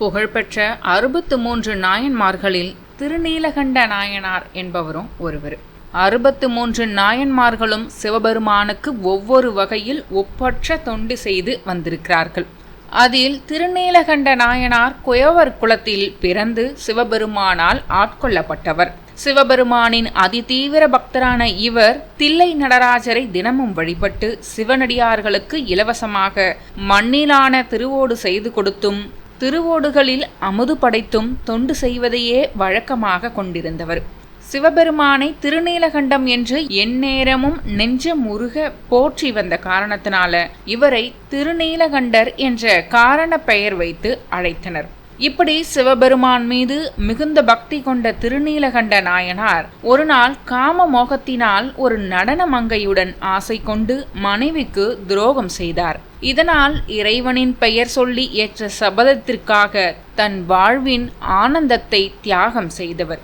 புகழ்பெற்ற அறுபத்து மூன்று நாயன்மார்களில் திருநீலகண்ட நாயனார் என்பவரும் ஒருவர். அறுபத்து மூன்று நாயன்மார்களும் சிவபெருமானுக்கு ஒவ்வொரு வகையில் ஒப்பற்ற தொண்டு செய்து வந்திருக்கிறார்கள். அதில் திருநீலகண்ட நாயனார் குயவர் குலத்தில் பிறந்து சிவபெருமானால் ஆட்கொள்ளப்பட்டவர். சிவபெருமானின் அதிதீவிர பக்தரான இவர் தில்லை நடராஜரை தினமும் வழிபட்டு சிவனடியார்களுக்கு இலவசமாக மண்ணிலான திருவோடு செய்து கொடுத்தும் திருவோடுகளில் அமுது படைத்தும் தொண்டு செய்வதையே வழக்கமாக கொண்டிருந்தவர். சிவபெருமானை திருநீலகண்டம் என்று எந்நேரமும் நெஞ்ச முருக போற்றி வந்த காரணத்தினால இவரை திருநீலகண்டர் என்ற காரண பெயர் வைத்து அழைத்தனர். இப்படி சிவபெருமான் மீது மிகுந்த பக்தி கொண்ட திருநீலகண்ட நாயனார் ஒரு நாள் காம மோகத்தினால் ஒரு நடன மங்கையுடன் ஆசை கொண்டு மனைவிக்கு துரோகம் செய்தார். இதனால் இறைவனின் பெயர் சொல்லி ஏற்ற சபதத்திற்காக தன் வாழ்வின் ஆனந்தத்தை தியாகம் செய்தவர்.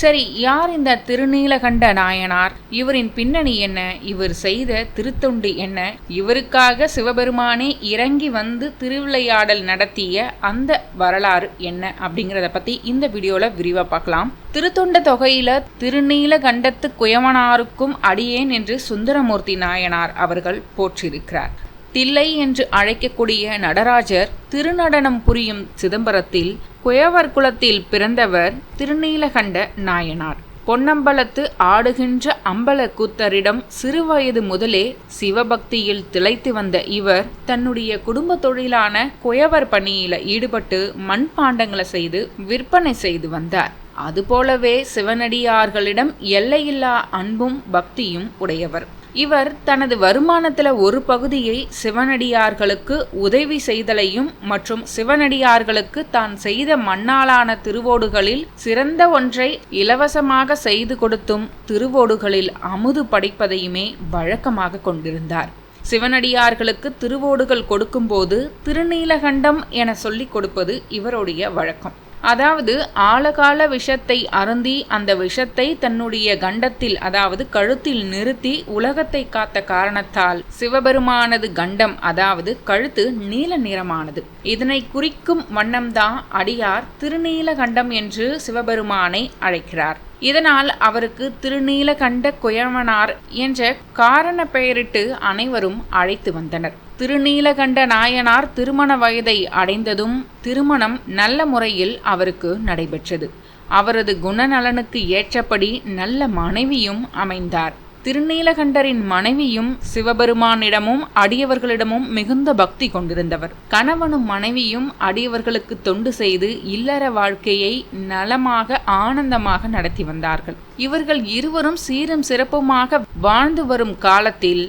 சரி யார் இந்த திருநீலகண்ட நாயனார்? இவரின் பின்னணி என்ன? இவர் செய்த திருத்தொண்டு என்ன? இவருக்காக சிவபெருமானே இறங்கி வந்து திருவிளையாடல் நடத்திய அந்த வரலாறு என்ன? அப்படிங்கிறத பத்தி இந்த வீடியோல விரிவா பார்க்கலாம். திருத்தொண்ட தொகையில திருநீலகண்டத்து குயவனாருக்கும் அடியேன் என்று சுந்தரமூர்த்தி நாயனார் அவர்கள் போற்றிருக்கிறார். தில்லை என்று அழைக்கக்கூடிய நடராஜர் திருநடனம் புரியும் சிதம்பரத்தில் குயவர் குலத்தில் பிறந்தவர் திருநீலகண்ட நாயனார். பொன்னம்பலத்து ஆடுகின்ற அம்பல கூத்தரிடம் சிறுவயது முதலே சிவபக்தியில் திளைத்து வந்த இவர் தன்னுடைய குடும்ப தொழிலான குயவர் பணியில ஈடுபட்டு மண்பாண்டங்களை செய்து விற்பனை செய்து வந்தார். அதுபோலவே சிவனடியார்களிடம் எல்லையில்லா அன்பும் பக்தியும் உடையவர். இவர் தனது வருமானத்தில் ஒரு பகுதியை சிவனடியார்களுக்கு உதவி செய்தலையும் மற்றும் சிவனடியார்களுக்கு தான் செய்த மண்ணாலான திருவோடுகளில் சிறந்த ஒன்றை இலவசமாக செய்து கொடுத்தும் திருவோடுகளில் அமுது படைப்பதையுமே வழக்கமாக கொண்டிருந்தார். சிவனடியார்களுக்கு திருவோடுகள் கொடுக்கும்போது திருநீலகண்டம் என சொல்லிக் கொடுப்பது இவருடைய வழக்கம். அதாவது ஆழகால விஷத்தை அருந்தி அந்த விஷத்தை தன்னுடைய கண்டத்தில் அதாவது கழுத்தில் நிறுத்தி உலகத்தை காத்த காரணத்தால் சிவபெருமானது கண்டம் அதாவது கழுத்து நீல நிறமானது. இதனை குறிக்கும் வண்ணம்தான் அடியார் திருநீலகண்டம் என்று சிவபெருமானை அழைக்கிறார். இதனால் அவருக்கு திருநீலகண்ட குயவனார் என்ற காரண பெயரிட்டு அனைவரும் அழைத்து வந்தனர். திருநீலகண்ட நாயனார் திருமண வயதை அடைந்ததும் திருமணம் நல்ல முறையில் அவருக்கு நடைபெற்றது. அவரது குணநலனுக்கு ஏற்றபடி நல்ல மனைவியும் அமைந்தார். திருநீலகண்டரின் மனைவியும் சிவபெருமானிடமும் அடியவர்களிடமும் மிகுந்த பக்தி கொண்டிருந்தவர். கணவனும் மனைவியும் அடியவர்களுக்கு தொண்டு செய்து இல்லற வாழ்க்கையை நலமாக ஆனந்தமாக நடத்தி வந்தார்கள். இவர்கள் இருவரும் சீரும் சிறப்புமாக வாழ்ந்து வரும் காலத்தில்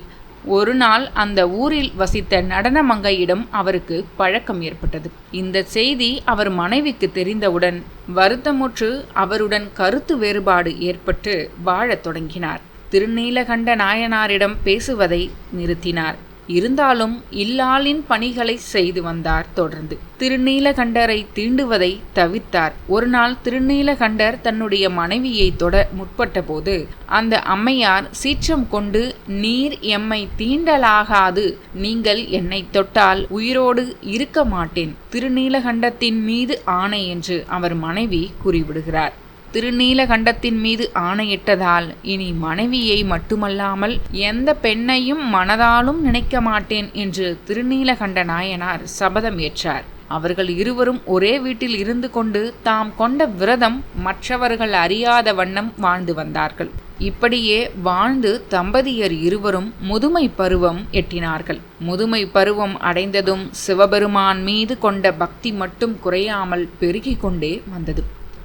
ஒரு நாள் அந்த ஊரில் வசித்த நடன மங்கையிடம் அவருக்கு பழக்கம் ஏற்பட்டது. இந்த செய்தி அவர் மனைவிக்கு தெரிந்தவுடன் வருத்தமுற்று அவருடன் கருத்து வேறுபாடு ஏற்பட்டு வாழத் தொடங்கினார். திருநீலகண்ட நாயனாரிடம் பேசுவதை நிறுத்தினார். இருந்தாலும் இல்லாளின் பணிகளை செய்து வந்தார் தொடர்ந்து. திருநீலகண்டரை தீண்டுவதை தவிர்த்தார் ஒரு நாள் திருநீலகண்டர் தன்னுடைய மனைவியை தொட முற்பட்ட போது அந்த அம்மையார் சீற்றம் கொண்டு நீர் எம்மை தீண்டலாகாது. நீங்கள் என்னை தொட்டால் உயிரோடு இருக்க மாட்டேன் திருநீலகண்டத்தின் மீது ஆணை என்று அவர் மனைவி கூறிவிடுகிறார். திருநீலகண்டத்தின் மீது ஆணையிட்டதால் இனி மனைவியை மட்டுமல்லாமல் எந்த பெண்ணையும் மனதாலும் நினைக்க மாட்டேன் என்று திருநீலகண்ட நாயனார் சபதம் ஏற்றார். அவர்கள் இருவரும் ஒரே வீட்டில் இருந்து கொண்டு தாம் கொண்ட விரதம் மற்றவர்கள் அறியாத வண்ணம் வாழ்ந்து வந்தார்கள். இப்படியே வாழ்ந்து தம்பதியர் இருவரும் முதுமை பருவம் எட்டினார்கள். முதுமை பருவம் அடைந்ததும் சிவபெருமான் மீது கொண்ட பக்தி மட்டும் குறையாமல் பெருகிக் கொண்டே வந்தது.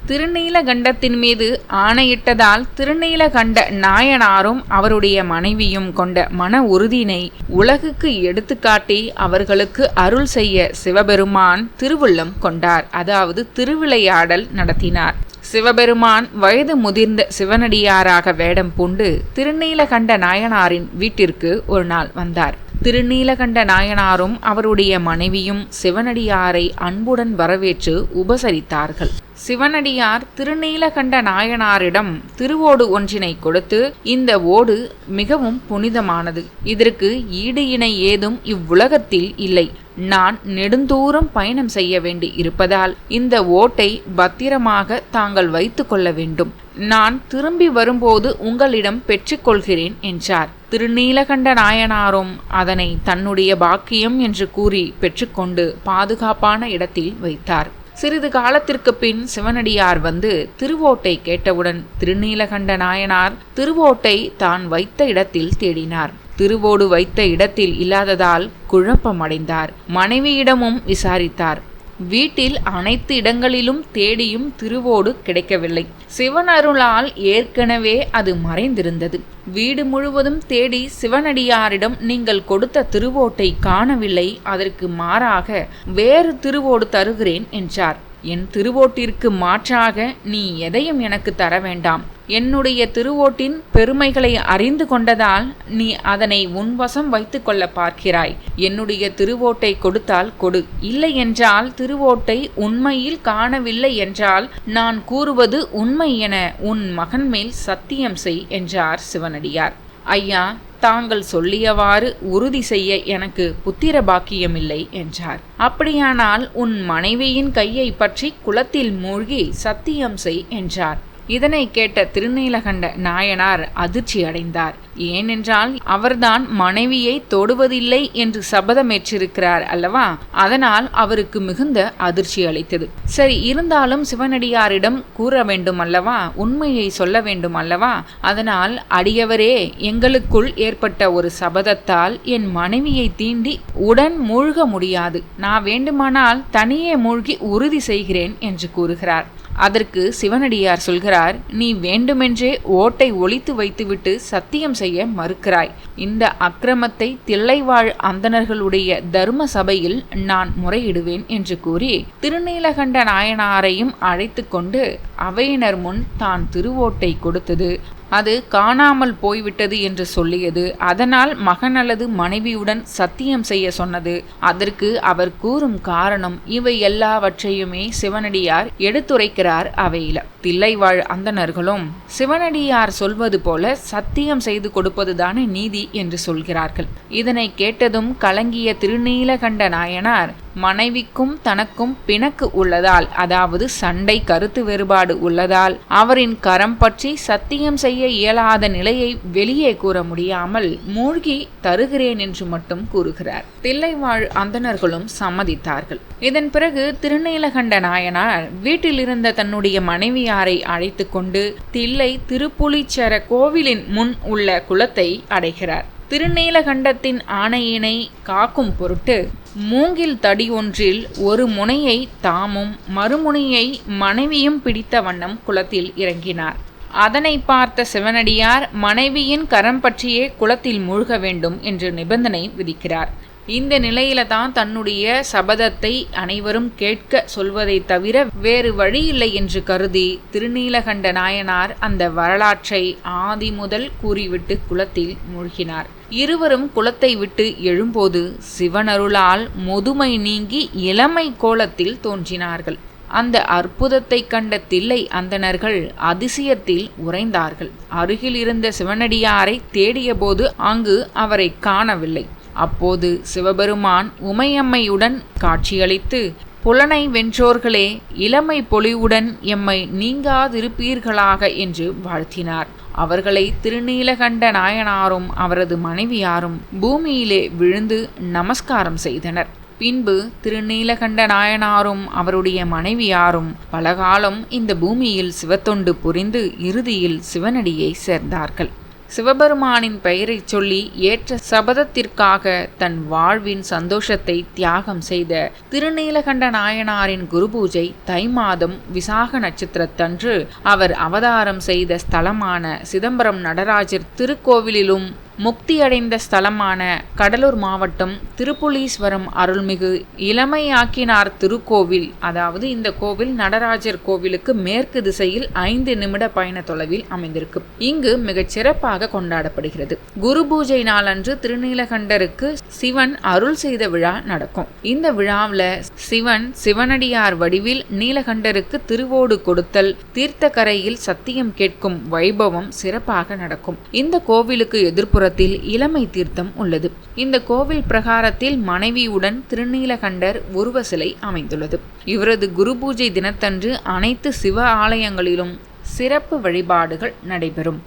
திருநீலகண்டத்தின் மீது ஆணையிட்டதால் திருநீலகண்ட நாயனாரும் அவருடைய மனைவியும் கொண்ட மன உறுதியினை உலகுக்கு எடுத்துக்காட்டி அவர்களுக்கு அருள் செய்ய சிவபெருமான் திருவுள்ளம் கொண்டார். அதாவது திருவிளையாடல் நடத்தினார். சிவபெருமான் வயது முதிர்ந்த சிவனடியாராக வேடம் பூண்டு திருநீலகண்ட நாயனாரின் வீட்டிற்கு ஒரு நாள் வந்தார். திருநீலகண்ட நாயனாரும் அவருடைய மனைவியும் சிவனடியாரை அன்புடன் வரவேற்று உபசரித்தார்கள். சிவனடியார் திருநீலகண்ட நாயனாரிடம் திருவோடு ஒன்றினை கொடுத்து இந்த ஓடு மிகவும் புனிதமானது. இதற்கு ஈடு இணை ஏதும் இவ்வுலகத்தில் இல்லை. நான் நெடுந்தூரம் பயணம் செய்ய வேண்டி இருப்பதால் இந்த ஓட்டை பத்திரமாக தாங்கள் வைத்து கொள்ள வேண்டும். நான் திரும்பி வரும்போது உங்களிடம் பெற்றுக்கொள்கிறேன் என்றார். திருநீலகண்ட நாயனாரும் அதனை தன்னுடைய பாக்கியம் என்று கூறி பெற்றுக்கொண்டு பாதுகாப்பான இடத்தில் வைத்தார். சிறிது காலத்திற்கு பின் சிவனடியார் வந்து திருவோட்டை கேட்டவுடன் திருநீலகண்ட நாயனார் திருவோட்டை தான் வைத்த இடத்தில் தேடினார். திருவோடு வைத்த இடத்தில் இல்லாததால் குழப்பமடைந்தார். மனைவியிடமும் விசாரித்தார். வீட்டில் அனைத்து இடங்களிலும் தேடியும் திருவோடு கிடைக்கவில்லை. சிவனருளால் ஏற்கனவே அது மறைந்திருந்தது. வீடு முழுவதும் தேடி சிவனடியாரிடம் நீங்கள் கொடுத்த திருவோட்டை காணவில்லை அதற்கு மாறாக வேறு திருவோடு தருகிறேன் என்றார். என் திருவோட்டிற்கு மாற்றாக நீ எதையும் எனக்கு தர வேண்டாம். என்னுடைய திருவோட்டின் பெருமைகளை அறிந்து கொண்டதால் நீ அதனை உன்வசம் வசம் வைத்துக்கொள்ள பார்க்கிறாய். என்னுடைய திருவோட்டை கொடுத்தால் கொடு. இல்லை என்றால் திருவோட்டை உண்மையில் காணவில்லை என்றால் நான் கூறுவது உண்மை என உன் மகன் மேல் சத்தியம் செய் என்றார் சிவனடியார். ஐயா தாங்கள் சொல்லியவாறு உறுதி செய்ய எனக்கு புத்திர பாக்கியமில்லை என்றார். அப்படியானால் உன் மனைவியின் கையை பற்றி குளத்தில் மூழ்கி சத்தியம் செய் என்றார். இதனை கேட்ட திருநீலகண்ட நாயனார் அதிர்ச்சி அடைந்தார் ஏனென்றால் அவர்தான் மனைவியை தொடுவதில்லை என்று சபதமேற்றிருக்கிறார் அல்லவா? அதனால் அவருக்கு மிகுந்த அதிர்ச்சி அளித்தது. சரி இருந்தாலும் சிவனடியாரிடம் கூற வேண்டும் அல்லவா? உண்மையை சொல்ல வேண்டும் அல்லவா? அதனால் அடியவரே எங்களுக்குள் ஏற்பட்ட ஒரு சபதத்தால் என் மனைவியை தீண்டி உடன் மூழ்க முடியாது. நான் வேண்டுமானால் தனியே மூழ்கி உறுதி செய்கிறேன் என்று கூறுகிறார். அதற்கு சிவனடியார் சொல்கிறார் நீ வேண்டுமென்றே ஓட்டை ஒழித்து வைத்துவிட்டு சத்தியம் செய்ய மறுக்கிறாய். இந்த அக்கிரமத்தை தில்லைவாழ் அந்தணர்களுடைய தர்ம சபையில் நான் முறையிடுவேன் என்று கூறி திருநீலகண்ட நாயனாரையும் அழைத்து கொண்டு அவையினர் முன் தான் திருவோட்டை கொடுத்தது. அது காணாமல் போய்விட்டது என்று சொல்லியது. அதனால் மகன் அல்லது மனைவியுடன் சத்தியம் செய்ய சொன்னது. அதற்கு அவர் கூறும் காரணம் இவை எல்லாவற்றையுமே சிவனடியார் எடுத்துரைக்கிறார் அவையில. தில்லைவாழ் அந்தணர்களும் சிவனடியார் சொல்வது போல சத்தியம் செய்து கொடுப்பதுதானே நீதி என்று சொல்கிறார்கள். இதனை கேட்டதும் கலங்கிய திருநீலகண்ட நாயனார் மனைவிக்கும் தனக்கும் பிணக்கு உள்ளதால் அதாவது சண்டை கருத்து வேறுபாடு உள்ளதால் அவரின் கரம் பற்றி சத்தியம் செய்ய இயலாத நிலையை வெளியே கூற முடியாமல் மூழ்கி தருகிறேன் என்று மட்டும் கூறுகிறார். தில்லைவாழ் அந்தணர்களும் சம்மதித்தார்கள். இதன் பிறகு திருநீலகண்ட நாயனார் வீட்டில் இருந்த தன்னுடைய மனைவியாரை அழைத்து கொண்டு தில்லை திருப்புலிச்சர கோவிலின் முன் உள்ள குளத்தை அடைகிறார். திருநீலகண்டத்தின் ஆணையினை காக்கும் பொருட்டு மூங்கில் தடி ஒன்றில் ஒரு முனையை தாமும் மறுமுனையை மனைவியும் பிடித்த வண்ணம் குளத்தில் இறங்கினார். அதனை பார்த்த சிவனடியார் மனைவியின் கரம் பற்றியே குளத்தில் மூழ்க வேண்டும் என்று நிபந்தனை விதிக்கிறார். இந்த நிலையில தான் தன்னுடைய சபதத்தை அனைவரும் கேட்க சொல்வதை தவிர வேறு வழி இல்லை என்று கருதி திருநீலகண்ட நாயனார் அந்த வரலாற்றை ஆதி முதல் கூறிவிட்டு குளத்தில் மூழ்கினார். இருவரும் குளத்தை விட்டு எழும்போது சிவனருளால் முதுமை நீங்கி இளமை கோலத்தில் தோன்றினார்கள். அந்த அற்புதத்தை கண்ட தில்லை அந்தணர்கள் அதிசயத்தில் உறைந்தார்கள். அருகில் இருந்த சிவனடியாரை தேடியபோது அங்கு அவரை காணவில்லை. அப்போது சிவபெருமான் உமையம்மையுடன் காட்சியளித்து புலனை வென்றோர்களே இளமை பொலிவுடன் எம்மை நீங்காதிருப்பீர்களாக என்று வாழ்த்தினார். அவர்களை திருநீலகண்ட நாயனாரும் அவரது மனைவியாரும் பூமியிலே விழுந்து நமஸ்காரம் செய்தனர். பின்பு திருநீலகண்ட நாயனாரும் அவருடைய மனைவியாரும் பலகாலம் இந்த பூமியில் சிவத்தொண்டு புரிந்து இறுதியில் சிவனடியை சேர்ந்தார்கள். சிவபெருமானின் பெயரைச் சொல்லி ஏற்ற சபதத்திற்காக தன் வாழ்வின் சந்தோஷத்தை தியாகம் செய்த திருநீலகண்ட நாயனாரின் குருபூஜை தை மாதம் விசாக நட்சத்திரத்தன்று அவர் அவதாரம் செய்த ஸ்தலமான சிதம்பரம் நடராஜர் திருக்கோவிலிலும் முக்தியடைந்த ஸ்தலமான கடலூர் மாவட்டம் திருப்புலீஸ்வரம் அருள்மிகு இளமையாக்கினார் திருக்கோவில் அதாவது இந்த கோவில் நடராஜர் கோவிலுக்கு மேற்கு திசையில் ஐந்து நிமிட பயண தொலைவில் அமைந்திருக்கு. இங்கு மிகச் சிறப்பாக கொண்டாடப்படுகிறது. குரு பூஜை நாளன்று திருநீலகண்டருக்கு சிவன் அருள் செய்த விழா நடக்கும். இந்த விழாவில் சிவன் சிவனடியார் வடிவில் நீலகண்டருக்கு திருவோடு கொடுத்தல் தீர்த்த கரையில் சத்தியம் கேட்கும் வைபவம் சிறப்பாக நடக்கும். இந்த கோவிலுக்கு எதிர்ப்புற பின்புறத்தில் இளமை தீர்த்தம் உள்ளது. இந்த கோவில் பிரகாரத்தில் மனைவியுடன் திருநீலகண்டர் உருவ சிலை அமைந்துள்ளது. இவரது குரு பூஜை தினத்தன்று அனைத்து சிவ ஆலயங்களிலும் சிறப்பு வழிபாடுகள் நடைபெறும்.